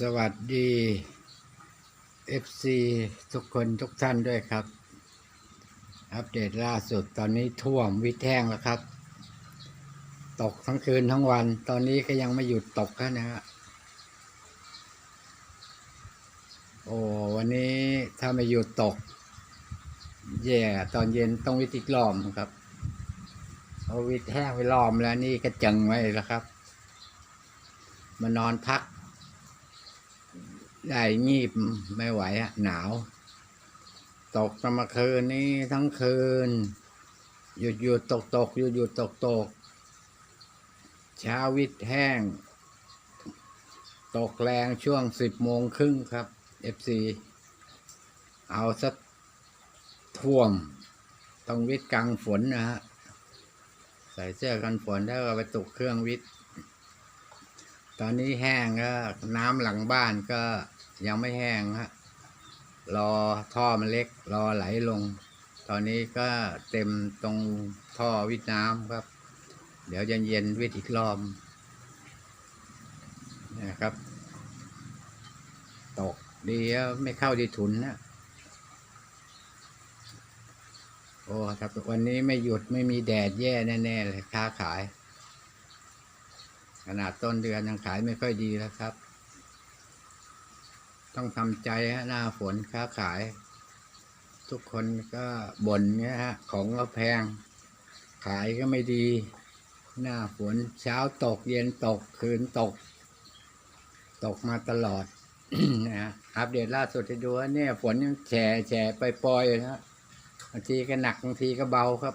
สวัสดี FC ทุกคนทุกท่านด้วยครับ อัปเดตล่าสุดตอนนี้ท่วมวิแห้งแล้วครับ ตกทั้งคืนทั้งวัน ตอนนี้ก็ยังไม่หยุดตกนะฮะโอ้วันนี้ถ้าไม่หยุดตก แย่ตอนเย็นต้องวิทย์อีกล้อมครับเอาวิแห้งไปล้อมแล้วนี่ก็จังไว้แล้วครับมานอนพัก ได้งีบไม่ไหวอะหนาว ตกตั้งมาคืนนี้ทั้งคืน หยุดหยุดตกตกหยุดหยุดตกตกเช้าวิทย์แห้ง ตกแรงช่วงสิบโมงครึ่งครับ FC เอาสักท่วม ต้องวิทย์กลางฝนนะฮะ ใส่เสื้อกันฝนแล้วก็ไปตกเครื่องวิทย์ตอนนี้แห้งก็น้ำหลังบ้านก็ ยังไม่แห้งฮะรอท่อมันเล็ก รอไหลลง ตอนนี้ก็เต็มตรงท่อวิทน้ำครับ เดี๋ยวเย็นเย็นๆวิทอีกรอบนะครับ ตกดีไม่เข้าดีถุนนะโอ้ถ้าวันนี้ไม่หยุดไม่มีแดดแย่แน่ๆเลยค้าขาย ขนาดต้นเดือนยังขายไม่ค่อยดีแล้วครับ ต้องทำใจฮะหน้าฝนค้าขาย ทุกคนก็บ่นเงี้ยฮะ ของก็แพง ขายก็ไม่ดี หน้าฝนเช้าตกเย็นตกคืนตก ตกมาตลอดนะฮะอัปเดตล่าสุดให้ดูว่าเนี่ยฝนยังแฉแฉไปปล่อยนะฮะบางทีก็หนักบางทีก็เบาครับ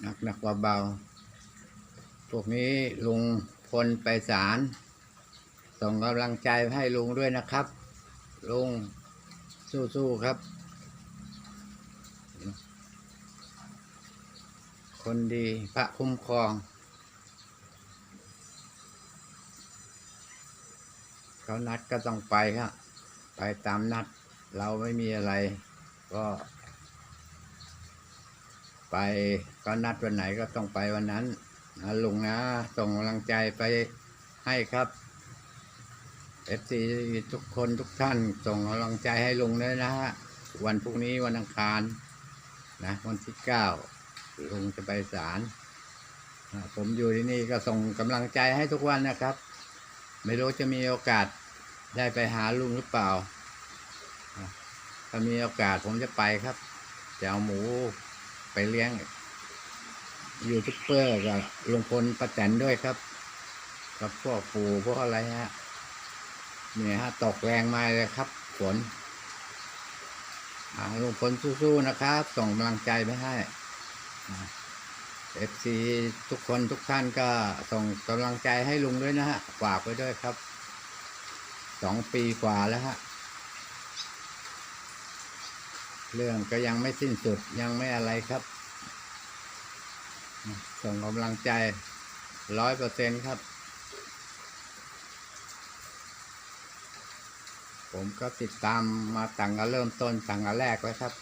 หนักหนักเบาเบาพวกนี้ลุงพลไปศาล ส่งกำลังใจให้ลุงด้วยนะครับ ลุงสู้ๆครับ คนดีพระคุ้มครอง เขานัดก็ต้องไปครับไปตามนัด เราไม่มีอะไร ก็ ไปก็นัดวันไหนก็ต้องไปวันนั้นนะลุงนะส่งกำลังใจไปให้ครับ เอฟซีทุกคนทุกท่านส่งกำลังใจให้ลุงด้วยนะฮะวันพรุ่งนี้วันอังคารนะวันที่เก้าลุงจะไปศาลผมอยู่ที่นี่ก็ส่งกำลังใจให้ทุกวันนะครับ ไม่รู้จะมีโอกาสได้ไปหาลุงหรือเปล่าอ่าถ้ามีโอกาสผมจะไปครับจะเอาหมูไปเลี้ยงยูทูบเบอร์กับลุงพลประแตนด้วยครับ กับพวกปู่พวกอะไรฮะ เนี่ยฮะตกแรงมาเลยครับฝนลุงพลสู้ๆนะครับ ส่งกำลังใจไปให้เอฟซีทุกคนทุกท่านก็ส่งกำลังใจให้ลุงด้วยนะฮะฝากไว้ด้วยครับสองปีกว่าแล้วฮะเรื่องก็ยังไม่สิ้นสุดยังไม่อะไรครับ ส่งกำลังใจร้อยเปอร์เซ็นครับ ผมก็ติดตามมาตั้งแต่เริ่มต้นตั้งแต่แรกแล้วครับ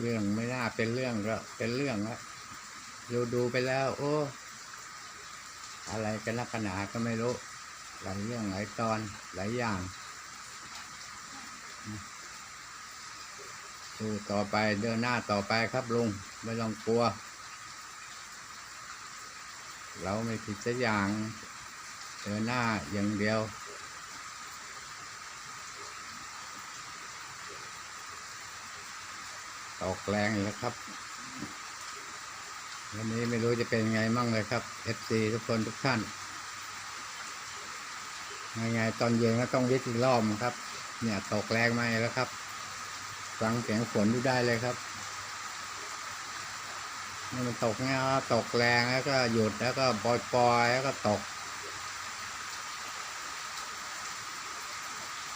เรื่องไม่น่าเป็นเรื่องก็เป็นเรื่องแล้วดูดูไปแล้ว โอ้ อะไรกันนักหนาก็ไม่รู้หลายเรื่องหลายตอนหลายอย่างสู้ต่อไปเดินหน้าต่อไปครับลุงไม่ต้องกลัว เราไม่ผิดสักอย่าง ดินหน้าอย่างเดียวตกแรงแล้วครับ วันนี้ไม่รู้จะเป็นไงมั่งเลยครับ FC ทุกคนทุกท่านยังไงตอนเย็นก็ต้องวิทอีกรอบครับ เนี่ยตกแรงมาแล้วครับ ฟังเสียงฝนดูได้เลยครับนี่มันตกเนี่ยตกแรงแล้วก็หยุดแล้วก็ปล่อยๆแล้วก็ตก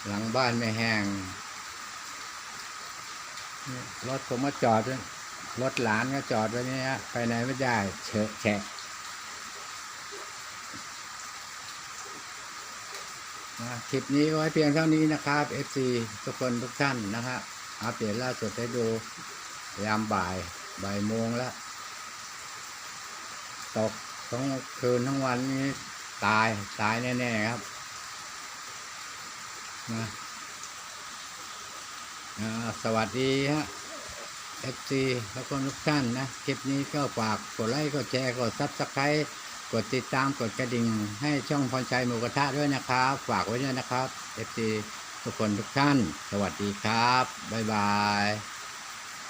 หลังบ้านไม่แห้งรถผมมาจอดรถหลานก็จอดไว้เนี่ยไปไหนไม่ได้เฉะแฉะนะคลิปนี้ไว้เพียงเท่านี้นะครับ FC ทุกคนทุกท่านนะฮะอัปเดตล่าสุดให้ดูยามบ่ายบ่ายโมงแล้วตกทั้งคืนทั้งวันนี้ตายตายแน่ ๆ ครับ นะสวัสดีฮะ FC แล้วก็ทุกท่านนะ คลิปนี้ก็ฝากกดไลค์กดแชร์กดซับสไครต์กดติดตามกดกระดิ่ง ให้ช่องพรชัยหมูกระทะด้วยนะครับ ฝากไว้ด้วยนะครับ FC ทุกคนทุกท่าน สวัสดีครับ บ๊ายบาย